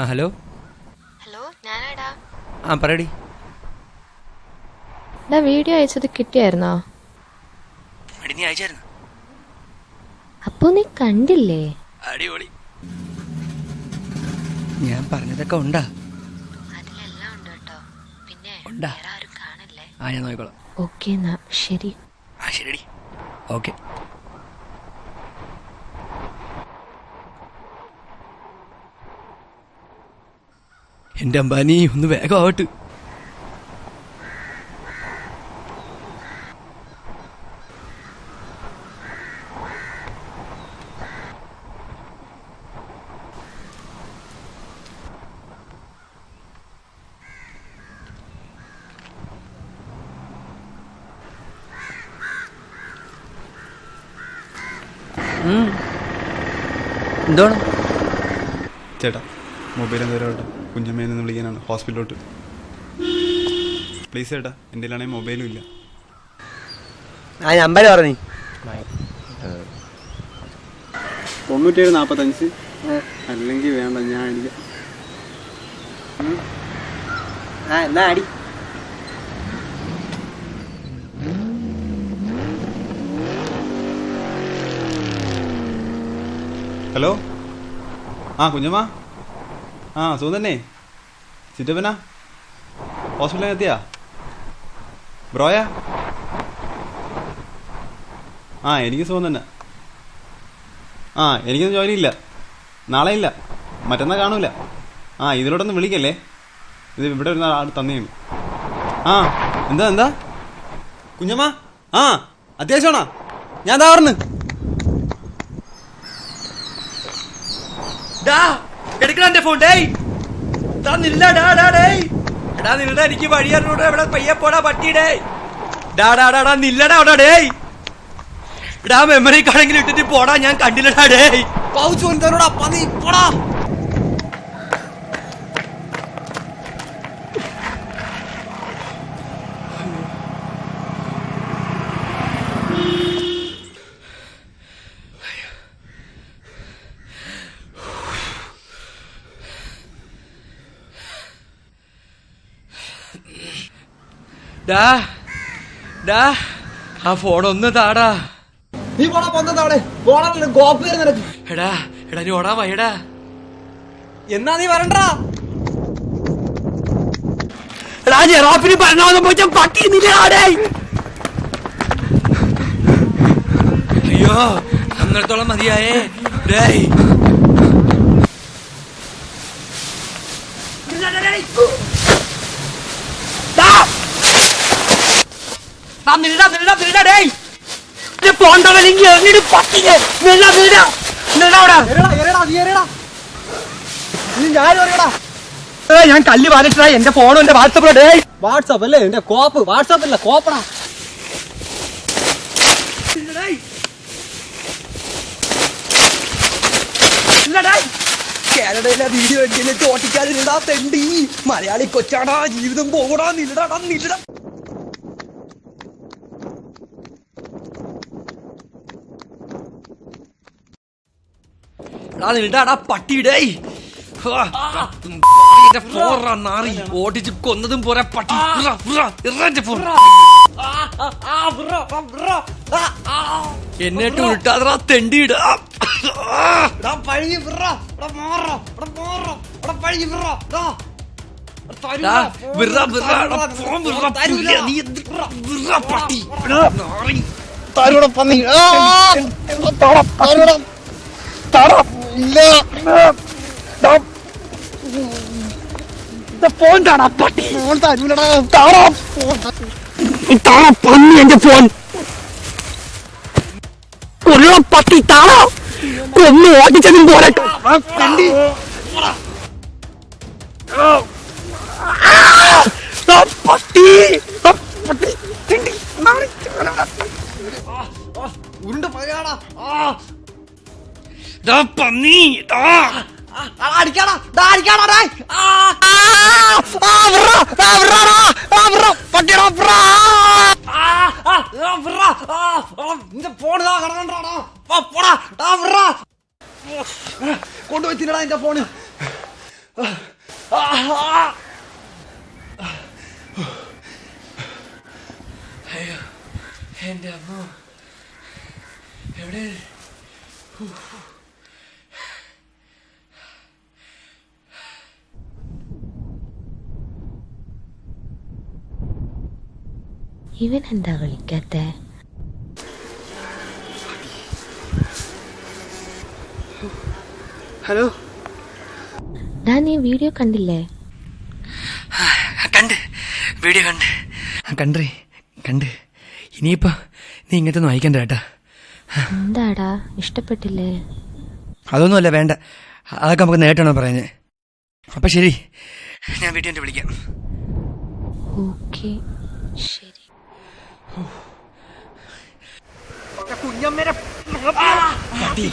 ആ hello? Hello ഞാനാടാ. ആ പറയടി. ഡാ വീഡിയോ അയച്ചത് കിട്ടിയായിരുന്നോ? അടി നീ അയച്ചായിരുന്നു? അപ്പോ നീ കണ്ടില്ലേ? അടിപൊളി. ഞാൻ പറഞ്ഞതൊക്കെ ഉണ്ടാ. അതിലെല്ലാം ഉണ്ട് കേട്ടോ. പിന്നെ ഉണ്ടാ? വേറെ ആരും കാണില്ലേ? ആ ഞാൻ നോക്കിക്കോളാം. ഓക്കെ എന്നാ. ശരി. ആ ശരിടി. ഓക്കെ. എന്റെ അമ്പാനി ഒന്ന് വേഗം ആവട്ട് എന്താണ് ചേട്ടാ മൊബൈൽ എന്തോരോട്ട് കുഞ്ഞമ്മയിൽ നിന്ന് വിളിക്കാനാണ് ഹോസ്പിറ്റലിലോട്ട്. പ്ലീസ് ചേട്ടാ എന്റെ കയ്യിലാണെങ്കിൽ മൊബൈലും ഇല്ല. ആ നമ്പർ പറഞ്ഞു. തൊണ്ണൂറ്റേഴ് നാൽപ്പത്തഞ്ച് അല്ലെങ്കിൽ വേണ്ട ഞാൻ എനിക്ക് ആ എന്നാ അടി. ഹലോ ആ കുഞ്ഞമ്മ? ആ സുഖം തന്നെ ചിറ്റപ്പനാ ഹോസ്പിറ്റലിൽ എത്തിയാ ബ്രോയാ? ആ എനിക്ക് സുഖം തന്നെ ആ എനിക്കൊന്നും ജോലിയില്ല. നാളെ ഇല്ല മറ്റന്നാൾ കാണൂല. ആ ഇതിലോട്ടൊന്ന് വിളിക്കല്ലേ? ഇത് ഇവിടെ ഒരു ആൾ തന്നെയാണ് ആ എന്താ എന്താ? കുഞ്ഞമ്മ? ആ അത്യാവശ്യമാണോ? ഞാൻ പറഞ്ഞു ഡാ എടുക്കണ എന്റെ ഫോൺ ഡേയ്. ഡാ നില്ല ഡാ ഡാ ഡേയ്. എടാ നില്ലടാ എനിക്ക് വഴിയാറിനോട് എവിടെ പയ്യെ പോടാ പട്ടിടേ ഡാ ഡാ ഡാ ഡാ നില്ലടാ അവിടെ ഡേയ്. എടാ മെമ്മറി കാർഡെങ്കിലും ഇട്ടിട്ട് പോടാ ഞാൻ കണ്ടില്ലടാ ഡേയ്. പൗച്ച് വന്നോടാ പണി പോടാ. ഡാ ഡാ ആ ഫോൺ ഒന്ന് താടാ. നീ പോടാ നിനക്ക്. എടാ എടാ നീ ഓടാ വൈടാ എന്നാ നീ വരണ്ടാ? എടാ ജെറാപ്പിന് പറഞ്ഞാൽ പോയി പട്ടി നില്ലാടേ അയ്യോ അന്നിടത്തോളം മതിയായേ. ഡേയ്. ഡേയ്. എറിഞ്ഞിട്ട് അവിടെ. ഞാൻ കല്ല് വാലിട്ടാ എന്റെ ഫോണും എന്റെ വാട്സപ്പിലും ഡേയ്. വാട്സപ്പ് അല്ലേ? എന്റെ കോപ്പ്. വാട്സപ്പ് അല്ല കോപ്പടാ. കാനഡയിലെ വീഡിയോ എടുക്കുന്ന ചോട്ടിക്കാതിരുന്നാ തെണ്ടി. മലയാളി കൊച്ചാടാ ജീവിതം പോകടാ നില്ലടാ നില്ലടാ. പട്ടിയിടേ ഓടിച്ച് കൊന്നതും പോരാ പട്ടി. എന്നിട്ട് ഉരുട്ടാതറാ തെണ്ടിയിട പട്ടി? താരോടെ പന്നി. താരോടെ ഇല്ല ഫോൺ താടാ പട്ടി? ഫോൺ തരൂലടാ. താടാ താടാ പന്നി എന്റെ ഫോൺ? കൊള്ള പട്ടി താടാ കൊന്നു ഓടിച്ചതും പോലെ. പട്ടി. ആ, ഉരുണ്ട് പറയാടാ ദാ പന്നി കൊണ്ടുപോയി തിന്നടാ എന്റെ ഫോണ് അയ്യോ എന്റെ അമ്മ. എവിടെ? ഇവൻ എന്താ വിളിക്കാത്ത ഹലോ ഡാ നീ വീഡിയോ കണ്ടില്ലേ കണ്ട് വീഡിയോ കണ്ട് കണ്ടേ കണ്ട്. ഇനിയിപ്പോ നീ ഇങ്ങനത്തെ ഒന്നും വായിക്കണ്ട കേട്ടാ. എന്താടാ ഇഷ്ടപ്പെട്ടില്ലേ? അതൊന്നുമല്ല വേണ്ട. അതൊക്കെ നമുക്ക് നേരിട്ടാണോ പറയുന്നത്. അപ്പൊ ശരി. ഞാൻ വീട്ടിൽ വിളിക്കാം. ഓക്കെ ശരി. പട്ടി